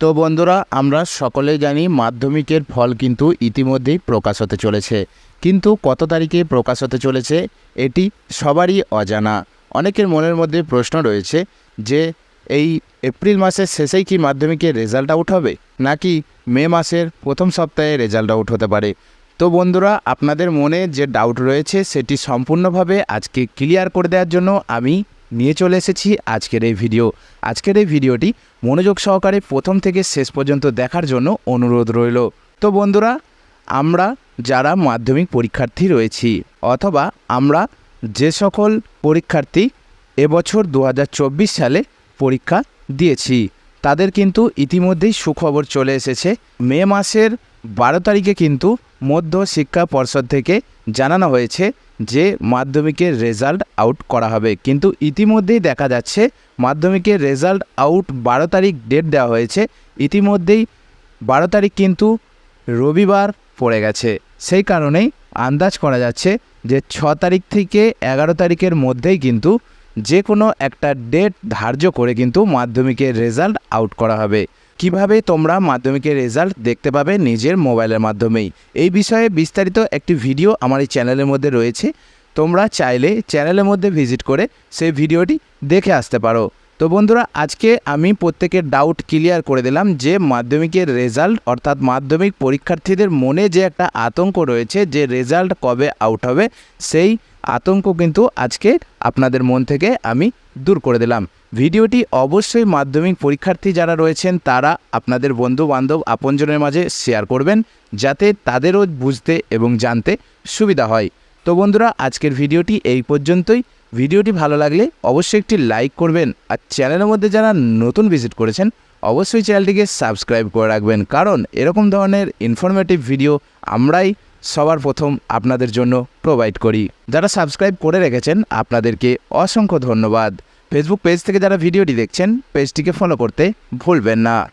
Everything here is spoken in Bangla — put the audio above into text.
তো বন্ধুরা, আমরা সকলেই জানি মাধ্যমিকের ফল কিন্তু ইতিমধ্যেই প্রকাশ হতে চলেছে। কিন্তু কত তারিখে প্রকাশ হতে চলেছে, এটি সবারই অজানা। অনেকের মনের মধ্যে প্রশ্ন রয়েছে যে, এই এপ্রিল মাসের শেষেই কি মাধ্যমিকের রেজাল্ট আউট হবে? নাকি মে মাসের প্রথম সপ্তাহে রেজাল্ট আউট হতে পারে? তো বন্ধুরা, আপনাদের মনে যে ডাউট রয়েছে, সেটি সম্পূর্ণভাবে আজকে ক্লিয়ার করে দেওয়ার জন্য আমি নিয়ে চলে এসেছি আজকের এই ভিডিও। আজকের এই ভিডিওটি মনোযোগ সহকারে প্রথম থেকে শেষ পর্যন্ত দেখার জন্য অনুরোধ রইল। তো বন্ধুরা, আমরা যারা মাধ্যমিক পরীক্ষার্থী রয়েছি অথবা আমরা যে সকল পরীক্ষার্থী এবছর দু হাজার চব্বিশ সালে পরীক্ষা দিয়েছি, তাদের কিন্তু ইতিমধ্যেই সুখবর চলে এসেছে। মে মাসের বারো তারিখে কিন্তু মধ্য শিক্ষা পর্ষদ থেকে জানানো হয়েছে যে মাধ্যমিকের রেজাল্ট আউট করা হবে। কিন্তু ইতিমধ্যেই দেখা যাচ্ছে মাধ্যমিকের রেজাল্ট আউট বারো তারিখ ডেট দেওয়া হয়েছে। ইতিমধ্যেই বারো তারিখ কিন্তু রবিবার পড়ে গেছে। সেই কারণেই আন্দাজ করা যাচ্ছে যে ছ তারিখ থেকে এগারো তারিখের মধ্যেই কিন্তু যে কোনো একটা ডেট ধার্য করে কিন্তু মাধ্যমিকের রেজাল্ট আউট করা হবে। কীভাবে তোমরা মাধ্যমিকের রেজাল্ট দেখতে পাবে নিজের মোবাইলের মাধ্যমেই? এই বিষয়ে বিস্তারিত একটি ভিডিও আমার এই চ্যানেলের মধ্যে রয়েছে। তোমরা চাইলে চ্যানেলের মধ্যে ভিজিট করে সেই ভিডিওটি দেখে আসতে পারো। তো বন্ধুরা, আজকে আমি প্রত্যেকের ডাউট ক্লিয়ার করে দিলাম যে মাধ্যমিকের রেজাল্ট অর্থাৎ মাধ্যমিক পরীক্ষার্থীদের মনে যে একটা আতঙ্ক রয়েছে যে রেজাল্ট কবে আউট হবে, সেই আতঙ্ক কিন্তু আজকে আপনাদের মন থেকে আমি দূর করে দিলাম। ভিডিওটি অবশ্যই মাধ্যমিক পরীক্ষার্থী যারা রয়েছেন, তারা আপনাদের বন্ধু বান্ধব আপনজনের মাঝে শেয়ার করবেন, যাতে তাদেরও বুঝতে এবং জানতে সুবিধা হয়। তো বন্ধুরা, আজকের ভিডিওটি এই পর্যন্তই। ভিডিওটি ভালো লাগলে অবশ্যই একটি লাইক করবেন আর চ্যানেলের মধ্যে যারা নতুন ভিজিট করেছেন, অবশ্যই চ্যানেলটিকে সাবস্ক্রাইব করে রাখবেন। কারণ এরকম ধরনের ইনফরমেটিভ ভিডিও আমরাই সবার প্রথম আপনাদের জন্য প্রোভাইড করি। যারা সাবস্ক্রাইব করে রেখেছেন, আপনাদেরকে অসংখ্য ধন্যবাদ। ফেসবুক পেজ থেকে যারা ভিডিওটি দেখছেন পেজটিকে ফলো করতে ভুলবেন না।